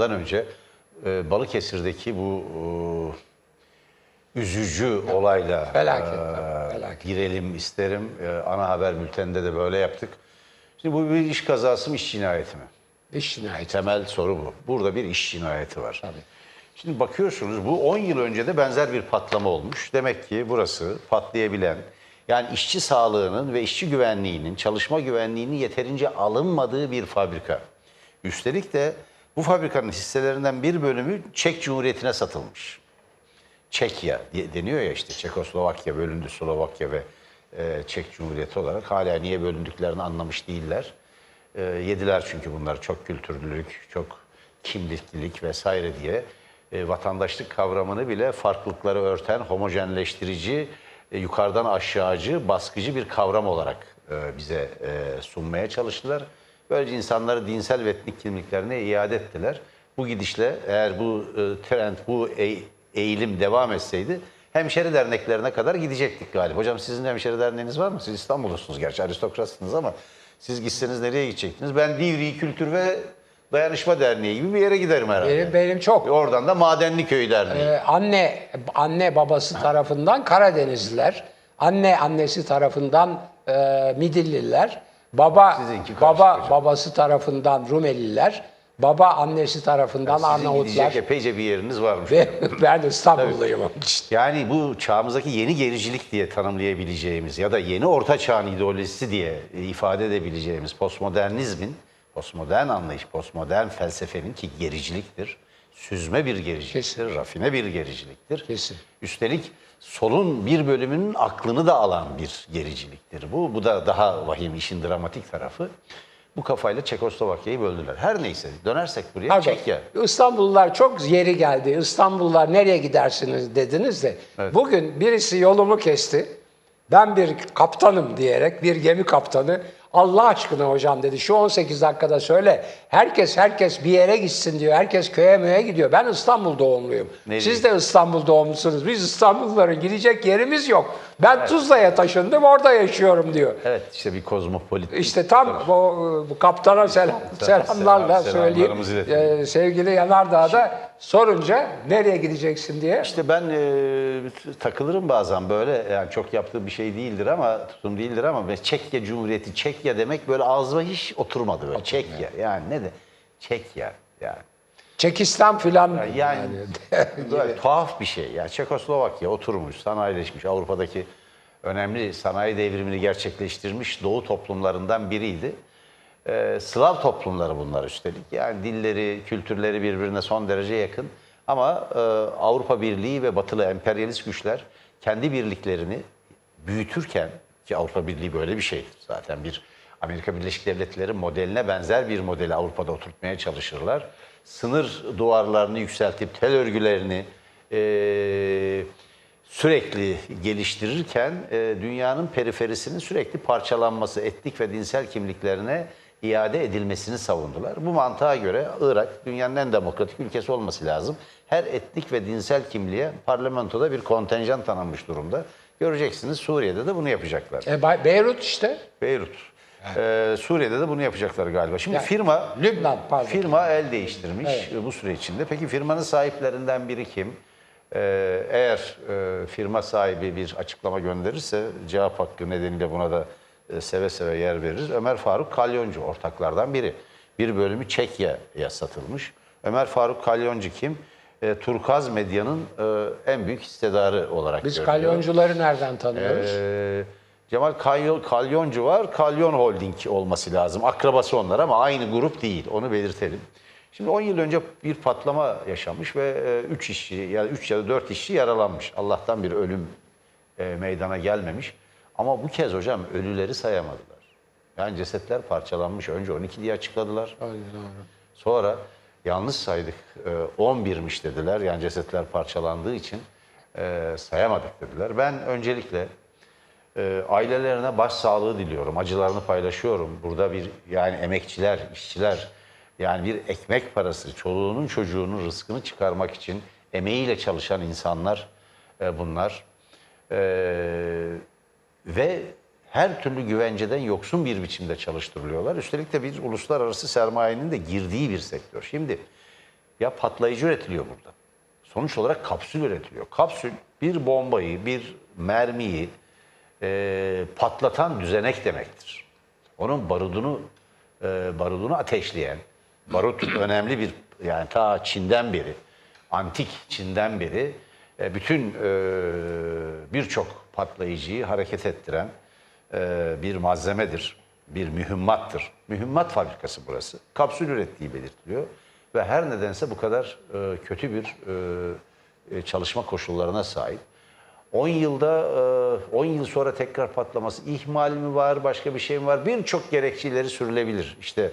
ondan önce e, Balıkesir'deki bu e, üzücü olayla Felaket, e, felaket. girelim isterim. E, ana haber bülteninde de böyle yaptık. Şimdi bu bir iş kazası mı, iş cinayeti mi? İş cinayeti. Temel soru bu. Burada bir iş cinayeti var. Tabii. Şimdi bakıyorsunuz bu 10 yıl önce de benzer bir patlama olmuş. Demek ki burası patlayabilen, yani işçi sağlığının ve işçi güvenliğinin, çalışma güvenliğinin yeterince alınmadığı bir fabrika. Üstelik de bu fabrikanın hisselerinden bir bölümü Çek Cumhuriyeti'ne satılmış. Çekya deniyor ya işte Çekoslovakya bölündü Slovakya ve e, Çek Cumhuriyeti olarak hala niye bölündüklerini anlamış değiller. E, yediler çünkü bunlar çok kültürlülük, çok kimliklilik vesaire diye e, vatandaşlık kavramını bile farklılıkları örten homojenleştirici, e, yukarıdan aşağıcı, baskıcı bir kavram olarak e, bize e, sunmaya çalıştılar. Böylece insanları dinsel ve etnik kimliklerine iade ettiler. Bu gidişle eğer bu e, trend, bu e- eğilim devam etseydi hemşeri derneklerine kadar gidecektik galiba. Hocam sizin hemşeri derneğiniz var mı? Siz İstanbullusunuz gerçi aristokratsınız ama siz gitseniz nereye gidecektiniz? Ben Divri Kültür ve Dayanışma Derneği gibi bir yere giderim herhalde. Benim, benim çok. Oradan da Madenliköy Derneği. Ee, anne anne babası tarafından Karadenizliler, anne annesi tarafından e, Midilliler, baba Sizinki karışık baba hocam. babası tarafından Rumeliler, baba annesi tarafından Sizin Arnavutlar. gidecek epeyce bir yeriniz varmış. Ve ben İstanbulluyum onun için. Yani bu çağımızdaki yeni gericilik diye tanımlayabileceğimiz ya da yeni orta çağın ideolojisi diye ifade edebileceğimiz postmodernizmin, postmodern anlayış, postmodern felsefenin ki gericiliktir, süzme bir gericiliktir, Kesin. rafine bir gericiliktir. Kesin. Üstelik solun bir bölümünün aklını da alan bir gericiliktir. Bu, bu da daha vahim işin dramatik tarafı. Bu kafayla Çekoslovakya'yı böldüler. Her neyse dönersek buraya Pardon, Çekya. İstanbullular çok yeri geldi. İstanbullular nereye gidersiniz dediniz de. Bugün birisi yolumu kesti. Ben bir kaptanım diyerek bir gemi kaptanı Allah aşkına hocam dedi şu 18 dakikada söyle. Herkes herkes bir yere gitsin diyor. Herkes köye möye gidiyor. Ben İstanbul doğumluyum. Ne Siz de İstanbul doğumlusunuz. Biz İstanbulluların gidecek yerimiz yok. Ben Tuzla'ya taşındım orada yaşıyorum diyor. Evet işte bir kozmopolit. İşte tam bu, bu kaptana selam, selamlarla selam- söyleyeyim. Ee, sevgili Yanardağ'da sorunca nereye gideceksin diye. İşte ben e, takılırım bazen böyle yani çok yaptığı bir şey değildir ama tutum değildir ama Çekya Cumhuriyeti Çekya demek böyle ağzıma hiç oturmadı böyle Çekya yani ne de Çekya yani. Çekistan filan. Yani böyle tuhaf bir şey. Yani Çekoslovakya oturmuş, sanayileşmiş, Avrupa'daki önemli sanayi devrimini gerçekleştirmiş Doğu toplumlarından biriydi. Ee, Slav toplumları bunlar üstelik. Yani dilleri, kültürleri birbirine son derece yakın. Ama e, Avrupa Birliği ve batılı emperyalist güçler kendi birliklerini büyütürken ki Avrupa Birliği böyle bir şeydir zaten bir Amerika Birleşik Devletleri modeline benzer bir modeli Avrupa'da oturtmaya çalışırlar. Sınır duvarlarını yükseltip tel örgülerini eee, sürekli geliştirirken e, dünyanın periferisinin sürekli parçalanması, etnik ve dinsel kimliklerine iade edilmesini savundular. Bu mantığa göre Irak dünyanın en demokratik ülkesi olması lazım. Her etnik ve dinsel kimliğe parlamentoda bir kontenjan tanınmış durumda. Göreceksiniz Suriye'de de bunu yapacaklar. E, Beyrut işte. Beyrut. Ee, Suriye'de de bunu yapacaklar galiba. Şimdi Yani firma Lübnan, pardon. Firma el değiştirmiş bu süre içinde. Peki firmanın sahiplerinden biri kim? Ee, eğer e, firma sahibi bir açıklama gönderirse cevap hakkı nedeniyle buna da e, seve seve yer veririz. Ömer Faruk Kalyoncu ortaklardan biri. Bir bölümü Çekya'ya satılmış. Ömer Faruk Kalyoncu kim? E, Turkaz Medya'nın e, en büyük hissedarı olarak Biz görülüyor. kalyoncuları nereden tanıyoruz? Ee, Cemal Kalyon, Kalyoncu var. Kalyon Holding olması lazım. Akrabası onlar ama aynı grup değil. Onu belirtelim. Şimdi 10 yıl önce bir patlama yaşamış ve 3 işçi ya 3 ya da 4 işçi yaralanmış. Allah'tan bir ölüm e, meydana gelmemiş. Ama bu kez hocam ölüleri sayamadılar. Yani cesetler parçalanmış. Önce 12 diye açıkladılar. Öyle doğru. Sonra yanlış saydık e, 11'miş dediler. Yani cesetler parçalandığı için e, sayamadık dediler. Ben öncelikle e, ailelerine başsağlığı diliyorum. Acılarını paylaşıyorum. Burada bir yani emekçiler, işçiler yani bir ekmek parası, çoluğunun çocuğunun rızkını çıkarmak için emeğiyle çalışan insanlar e, bunlar. Ve her türlü güvenceden yoksun bir biçimde çalıştırılıyorlar. Üstelik de bir uluslararası sermayenin de girdiği bir sektör. Şimdi Ya patlayıcı üretiliyor burada. Sonuç olarak kapsül üretiliyor. Kapsül bir bombayı, bir mermiyi e, patlatan düzenek demektir. Onun barudunu e, barudunu ateşleyen, barut önemli bir yani ta Çin'den beri, antik Çin'den beri e, bütün e, birçok patlayıcıyı hareket ettiren e, bir malzemedir, bir mühimmattır. Mühimmat fabrikası burası. Kapsül ürettiği belirtiliyor ve her nedense bu kadar e, kötü bir e, e, çalışma koşullarına sahip. 10 yılda, e, 10 yıl sonra tekrar patlaması ihmal mi var, başka bir şey mi var? Birçok gerekçeleri sürülebilir. İşte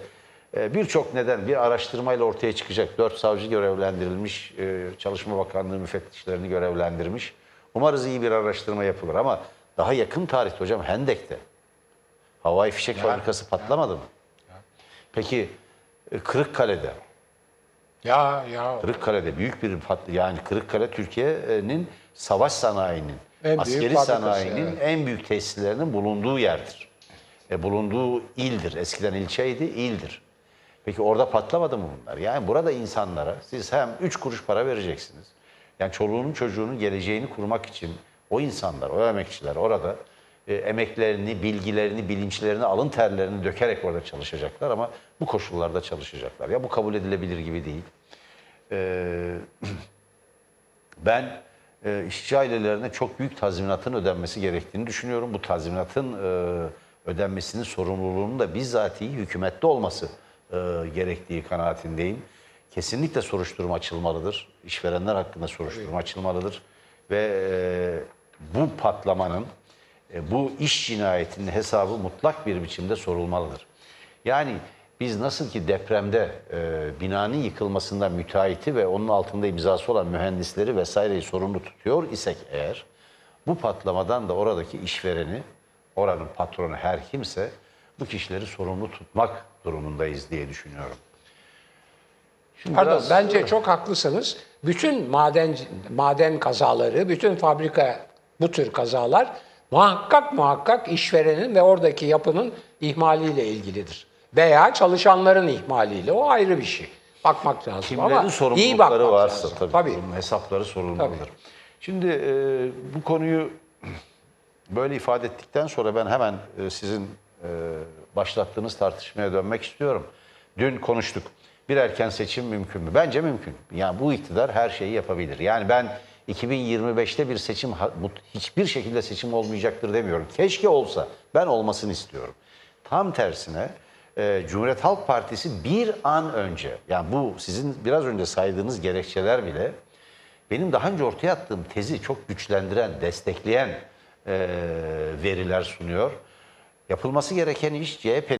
e, birçok neden bir araştırmayla ortaya çıkacak. Dört savcı görevlendirilmiş, e, Çalışma Bakanlığı müfettişlerini görevlendirmiş. Umarız iyi bir araştırma yapılır ama daha yakın tarihte hocam Hendek'te havai fişek fabrikası patlamadı mı? Peki e, Kırıkkale'de, Ya ya. Kırıkkale'de büyük bir patlı yani Kırıkkale Türkiye'nin savaş sanayinin, En askeri sanayinin evet. en büyük tesislerinin bulunduğu yerdir. E, bulunduğu ildir. Eskiden ilçeydi, ildir. Peki orada patlamadı mı bunlar? Yani burada insanlara siz hem 3 kuruş para vereceksiniz. Yani çoluğunun çocuğunun geleceğini kurmak için o insanlar, o emekçiler orada e, emeklerini, bilgilerini, bilinçlerini, alın terlerini dökerek orada çalışacaklar ama bu koşullarda çalışacaklar. Ya bu kabul edilebilir gibi değil. Ee, ben e, işçi ailelerine çok büyük tazminatın ödenmesi gerektiğini düşünüyorum. Bu tazminatın e, ödenmesinin sorumluluğunun da bizatihi hükümette olması e, gerektiği kanaatindeyim. Kesinlikle soruşturma açılmalıdır. İşverenler hakkında soruşturma açılmalıdır. Ve e, bu patlamanın, e, bu iş cinayetinin hesabı mutlak bir biçimde sorulmalıdır. Yani biz nasıl ki depremde e, binanın yıkılmasında müteahhiti ve onun altında imzası olan mühendisleri vesaireyi sorumlu tutuyor isek eğer, bu patlamadan da oradaki işvereni, oranın patronu her kimse bu kişileri sorumlu tutmak durumundayız diye düşünüyorum. Şimdi Pardon, biraz- bence çok haklısınız. Bütün maden maden kazaları, bütün fabrika bu tür kazalar muhakkak muhakkak işverenin ve oradaki yapının ihmaliyle ilgilidir. Veya çalışanların ihmaliyle. O ayrı bir şey. Bakmak lazım Kimlerin ama iyi bakmak varsa lazım. tabii, tabii. bunun hesapları sorulmalıdır. Şimdi e, bu konuyu böyle ifade ettikten sonra ben hemen e, sizin e, başlattığınız tartışmaya dönmek istiyorum. Dün konuştuk. Bir erken seçim mümkün mü? Bence mümkün. Yani bu iktidar her şeyi yapabilir. Yani ben 2025'te bir seçim hiçbir şekilde seçim olmayacaktır demiyorum. Keşke olsa. Ben olmasını istiyorum. Tam tersine e, Cumhuriyet Halk Partisi bir an önce yani bu sizin biraz önce saydığınız gerekçeler bile benim daha önce ortaya attığım tezi çok güçlendiren, destekleyen e, veriler sunuyor. Yapılması gereken iş CHP